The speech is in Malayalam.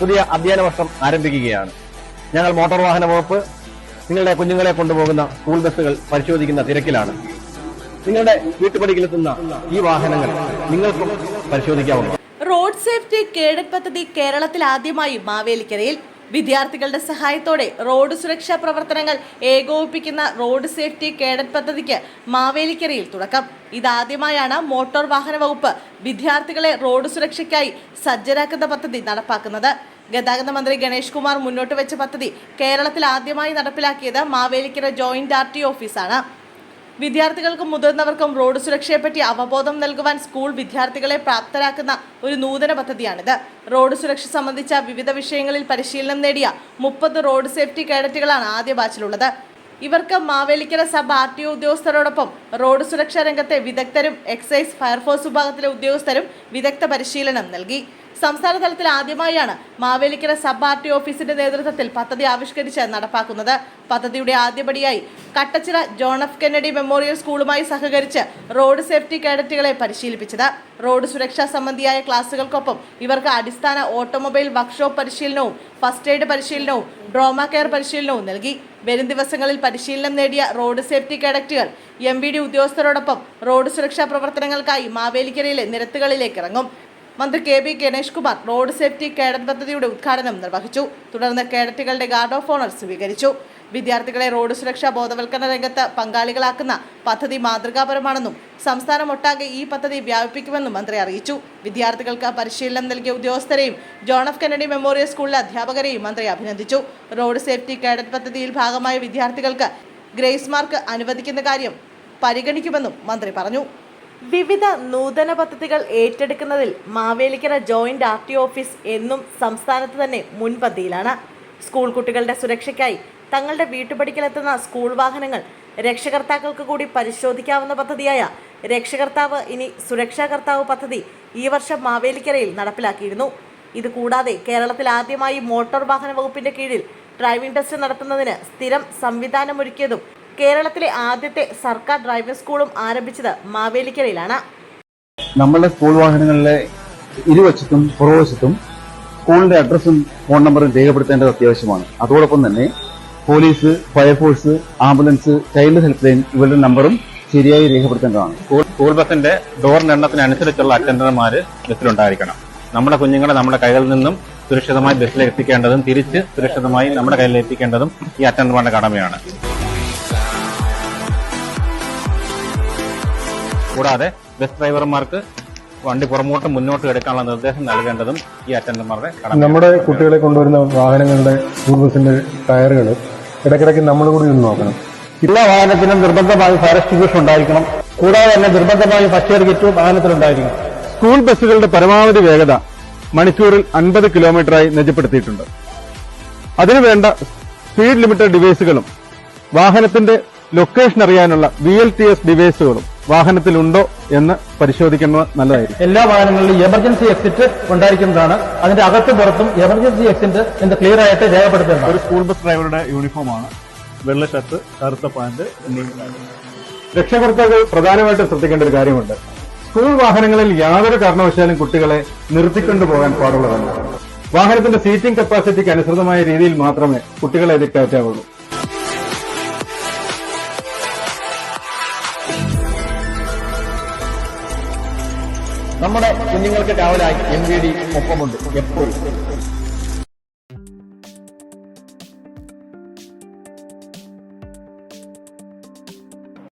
പുതിയ അധ്യയന വർഷം ആരംഭിക്കുകയാണ്. ഞങ്ങൾ മോട്ടോർ വാഹന വകുപ്പ് നിങ്ങളുടെ കുഞ്ഞുങ്ങളെ കൊണ്ടുപോകുന്ന സ്കൂൾ ബസ്സുകൾ പരിശോധിക്കുന്ന തിരക്കിലാണ്. നിങ്ങളുടെ വീട്ടുപടിയിലെത്തുന്ന ഈ വാഹനങ്ങൾ നിങ്ങൾക്കും പരിശോധിക്കാവുന്നതാണ്. റോഡ് സേഫ്റ്റി കേഡറ്റ് പദ്ധതി കേരളത്തിൽ ആദ്യമായി മാവേലിക്കരയിൽ വിദ്യാർത്ഥികളുടെ സഹായത്തോടെ റോഡ് സുരക്ഷാ പ്രവർത്തനങ്ങൾ ഏകോപിപ്പിക്കുന്ന റോഡ് സേഫ്റ്റി കേഡറ്റ് പദ്ധതിക്ക് മാവേലിക്കരയിൽ തുടക്കം. ഇതാദ്യമായാണ് മോട്ടോർ വാഹന വകുപ്പ് വിദ്യാർത്ഥികളെ റോഡ് സുരക്ഷയ്ക്കായി സജ്ജരാക്കുന്ന പദ്ധതി നടപ്പാക്കുന്നത്. ഗതാഗത മന്ത്രി ഗണേഷ് കുമാർ മുന്നോട്ട് വെച്ച പദ്ധതി കേരളത്തിൽ ആദ്യമായി നടപ്പിലാക്കിയത് മാവേലിക്കര ജോയിന്റ് ആർ ടി ഓഫീസാണ്. വിദ്യാർത്ഥികൾക്കും മുതിർന്നവർക്കും റോഡ് സുരക്ഷയെപ്പറ്റി അവബോധം നൽകുവാൻ സ്കൂൾ വിദ്യാർത്ഥികളെ പ്രാപ്തരാക്കുന്ന ഒരു നൂതന പദ്ധതിയാണിത്. റോഡ് സുരക്ഷ സംബന്ധിച്ച വിവിധ വിഷയങ്ങളിൽ പരിശീലനം നേടിയ മുപ്പത് റോഡ് സേഫ്റ്റി കേഡറ്റുകളാണ് ആദ്യ ബാച്ചിലുള്ളത്. ഇവർക്ക് Mavelikkara sub R T O ഉദ്യോഗസ്ഥരോടൊപ്പം road സുരക്ഷാ രംഗത്തെ വിദഗ്ധരും എക്സൈസ് ഫയർഫോഴ്സ് വിഭാഗത്തിലെ ഉദ്യോഗസ്ഥരും വിദഗ്ധ പരിശീലനം നൽകി. സംസ്ഥാന തലത്തിൽ ആദ്യമായാണ് മാവേലിക്കര സബ് ആർ ടി ഓഫീസിന്റെ നേതൃത്വത്തിൽ പദ്ധതി ആവിഷ്കരിച്ച് നടപ്പാക്കുന്നത്. പദ്ധതിയുടെ ആദ്യപടിയായി Kattachira John F Kennedy memorial സ്കൂളുമായി സഹകരിച്ച് റോഡ് സേഫ്റ്റി കേഡറ്റുകളെ പരിശീലിപ്പിച്ചത്. റോഡ് സുരക്ഷാ സംബന്ധിയായ ക്ലാസുകൾക്കൊപ്പം ഇവർക്ക് അടിസ്ഥാന ഓട്ടോമൊബൈൽ വർക്ക്ഷോപ്പ് പരിശീലനവും ഫസ്റ്റ് എയ്ഡ് പരിശീലനവും ഡ്രോമ കെയർ പരിശീലനവും നൽകി. വരും ദിവസങ്ങളിൽ പരിശീലനം നേടിയ റോഡ് സേഫ്റ്റി കേഡറ്റുകൾ എം വി ഡി ഉദ്യോഗസ്ഥരോടൊപ്പം റോഡ് സുരക്ഷാ പ്രവർത്തനങ്ങൾക്കായി മാവേലിക്കരയിലെ നിരത്തുകളിലേക്ക് ഇറങ്ങും. മന്ത്രി K B Ganesh Kumar road safety cadet പദ്ധതിയുടെ ഉദ്ഘാടനം നിർവഹിച്ചു. തുടർന്ന് കേഡറ്റുകളുടെ ഗാർഡ് ഓഫ് ഓണർ സ്വീകരിച്ചു. വിദ്യാർത്ഥികളെ റോഡ് സുരക്ഷാ ബോധവൽക്കരണ രംഗത്ത് പങ്കാളികളാക്കുന്ന പദ്ധതി മാതൃകാപരമാണെന്നും സംസ്ഥാനമൊട്ടാകെ ഈ പദ്ധതി വ്യാപിപ്പിക്കുമെന്നും മന്ത്രി അറിയിച്ചു. വിദ്യാർത്ഥികൾക്ക് പരിശീലനം നൽകിയ ഉദ്യോഗസ്ഥരെയും ജോൺ എഫ് കെനഡി മെമ്മോറിയൽ സ്കൂളിലെ അധ്യാപകരെയും മന്ത്രി അഭിനന്ദിച്ചു. റോഡ് സേഫ്റ്റി കേഡറ്റ് പദ്ധതിയിൽ ഭാഗമായ വിദ്യാർത്ഥികൾക്ക് ഗ്രേസ് മാർക്ക് അനുവദിക്കുന്ന കാര്യം പരിഗണിക്കുമെന്നും മന്ത്രി പറഞ്ഞു. വിവിധ നൂതന പദ്ധതികൾ ഏറ്റെടുക്കുന്നതിൽ Mavelikkara joint R T office എന്നും സംസ്ഥാനത്ത് തന്നെ മുൻപന്തിയിലാണ്. സ്കൂൾ കുട്ടികളുടെ സുരക്ഷയ്ക്കായി തങ്ങളുടെ വീട്ടുപടിക്കലെത്തുന്ന സ്കൂൾ വാഹനങ്ങൾ രക്ഷകർത്താക്കൾക്ക് കൂടി പരിശോധിക്കാവുന്ന പദ്ധതിയായ രക്ഷകർത്താവ് ഇനി സുരക്ഷാകർത്താവ് പദ്ധതി ഈ വർഷം മാവേലിക്കരയിൽ നടപ്പിലാക്കിയിരുന്നു. ഇത് കൂടാതെ കേരളത്തിൽ ആദ്യമായി മോട്ടോർ വാഹന വകുപ്പിന്റെ കീഴിൽ ഡ്രൈവിംഗ് ടെസ്റ്റ് നടത്തുന്നതിന് സ്ഥിരം സംവിധാനമൊരുക്കിയതും കേരളത്തിലെ ആദ്യത്തെ സർക്കാർ ഡ്രൈവിംഗ് സ്കൂളും ആരംഭിച്ചത് മാവേലിക്കരയിലാണ്. നമ്മളുടെ സ്കൂൾ വാഹനങ്ങളിലെ ഇരുവശത്തും പുറവശത്തും സ്കൂളിന്റെ അഡ്രസ്സും ഫോൺ നമ്പറും രേഖപ്പെടുത്തേണ്ടത് അത്യാവശ്യമാണ്. അതോടൊപ്പം തന്നെ police fire force ambulance child help line ഇവരുടെ നമ്പറും ശരിയായി രേഖപ്പെടുത്തേണ്ടതാണ്. സ്കൂൾ ബസിന്റെ ഡോറിന്റെ എണ്ണത്തിനനുസരിച്ചുള്ള അറ്റൻഡർമാര് ബസ്സിലുണ്ടായിരിക്കണം. നമ്മുടെ കുഞ്ഞുങ്ങളെ നമ്മുടെ കൈകളിൽ നിന്നും സുരക്ഷിതമായി ബസ്സിൽ എത്തിക്കേണ്ടതും തിരിച്ച് സുരക്ഷിതമായി നമ്മുടെ കയ്യിൽ എത്തിക്കേണ്ടതും ഈ അറ്റൻഡർമാരുടെ കടമയാണ്. കൂടാതെ ബസ് ഡ്രൈവർമാർക്ക് വണ്ടി പുറമോട്ട് മുന്നോട്ട് എടുക്കാനുള്ള നിർദ്ദേശം നൽകേണ്ടതും ഈ അറ്റൻഡർമാരുടെ നമ്മുടെ കുട്ടികളെ കൊണ്ടുവരുന്ന വാഹനങ്ങളുടെ സ്കൂൾ ബസിന്റെ ടയറുകൾ ഇടയ്ക്കിടയ്ക്ക് നമ്മൾ കൂടി ഒന്ന് നോക്കണം. എല്ലാ വാഹനത്തിനും നിർബന്ധമായി ഫയർ എക്സ്റ്റിങ്ക്വിഷർ ഉണ്ടായിരിക്കണം. കൂടാതെ തന്നെ നിർബന്ധമായി ഫസ്റ്റ് എയ്ഡ് കിറ്റും വാഹനത്തിലുണ്ടായിരിക്കണം. സ്കൂൾ ബസ്സുകളുടെ പരമാവധി വേഗത മണിക്കൂറിൽ അൻപത് കിലോമീറ്ററായി നിജപ്പെടുത്തിയിട്ടുണ്ട്. അതിനുവേണ്ട സ്പീഡ് ലിമിറ്റഡ് ഡിവൈസുകളും വാഹനത്തിന്റെ ലൊക്കേഷൻ അറിയാനുള്ള വി എൽ ടി എസ് ഡിവൈസുകളും വാഹനത്തിലുണ്ടോ എന്ന് പരിശോധിക്കുന്നത് നല്ലതായിരിക്കും. എല്ലാ വാഹനങ്ങളിലും എമർജൻസി എക്സിറ്റ് ഉണ്ടായിരിക്കുന്നതാണ്. അതിന്റെ അകത്തും പുറത്തും എമർജൻസി എക്സിറ്റ് എന്ന് ക്ലിയർ ആയിട്ട് രേഖപ്പെടുത്തുന്നത് ഒരു സ്കൂൾ ബസ് ഡ്രൈവറുടെ യൂണിഫോമാണ് വെള്ള ഷർട്ട് കറുത്ത പാന്റ് രക്ഷകർത്താക്കൾ പ്രധാനമായിട്ടും ശ്രദ്ധിക്കേണ്ട ഒരു കാര്യമുണ്ട്. സ്കൂൾ വാഹനങ്ങളിൽ യാതൊരു കാരണവശാലും കുട്ടികളെ നിർത്തിക്കൊണ്ടു പോകാൻ പാടുള്ളതല്ല. വാഹനത്തിന്റെ സീറ്റിംഗ് കപ്പാസിറ്റിക്ക് അനുസൃതമായ രീതിയിൽ മാത്രമേ കുട്ടികളെ ഇതിൽ നമ്മുടെ കുഞ്ഞുങ്ങൾക്ക് കാവലായി എം വി ഡി ഒപ്പമുണ്ട്. എപ്പോഴും.